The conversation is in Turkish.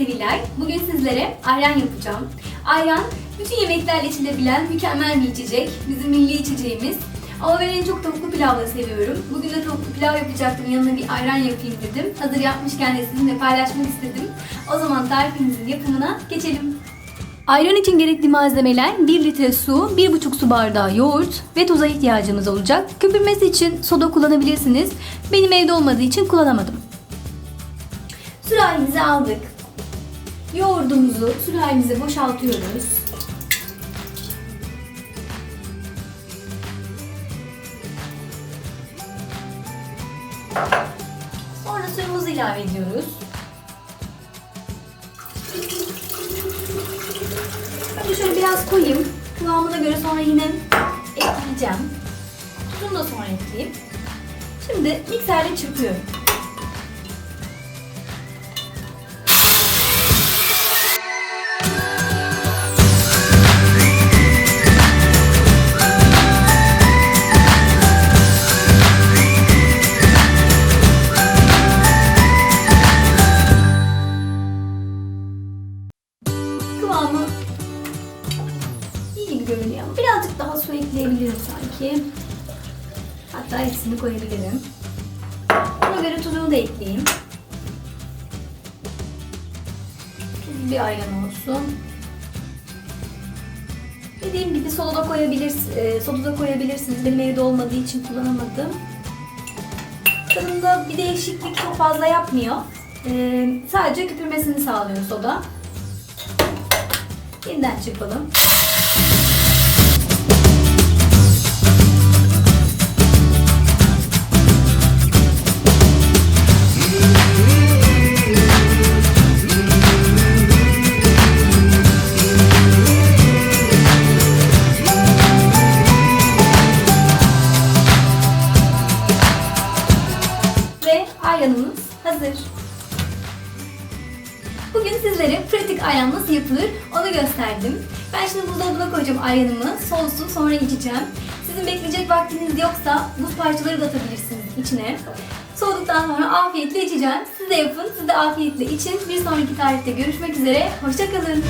ben. Bugün sizlere ayran yapacağım. Ayran bütün yemeklerle içilebilen mükemmel bir içecek. Bizim milli içeceğimiz. Ama ben en çok tavuklu pilavla seviyorum. Bugün de tavuklu pilav yapacaktım. Yanına bir ayran yapayım dedim. Hazır yapmışken de sizinle paylaşmak istedim. O zaman tarifimizin yapımına geçelim. Ayran için gerekli malzemeler 1 litre su, 1,5 su bardağı yoğurt ve tuza ihtiyacımız olacak. Köpürmesi için soda kullanabilirsiniz. Benim evde olmadığı için kullanamadım. Sürahimizi aldık. Yoğurdumuzu sürahimize boşaltıyoruz. Sonra suyumuzu ilave ediyoruz. Önce şöyle biraz koyayım. Kıvamına göre sonra yine ekleyeceğim. Tuzunu da sonra ekleyeyim. Şimdi mikserle çırpıyorum. Görünüyor ama birazcık daha su ekleyebilirim sanki. Hatta hepsini koyabilirim. Buna göre tuzunu da ekleyeyim. Tuz bir ayran olsun. Dediğim gibi soda da koyabilirsiniz. E, soda da koyabilirsiniz. Benim evde olmadığı için kullanamadım. Tadında bir değişiklik çok fazla yapmıyor. E, sadece köpürmesini sağlıyor soda. Yeniden çırpalım. Ayranımız hazır. Bugün sizlere pratik ayran nasıl yapılır onu gösterdim. Ben şimdi buzdolabına koyacağım ayranımı. Soğusun sonra içeceğim. Sizin bekleyecek vaktiniz yoksa buz parçaları da atabilirsiniz içine. Soğuduktan sonra afiyetle içeceğim. Siz de yapın, siz de afiyetle için. Bir sonraki tarihte görüşmek üzere. Hoşçakalın.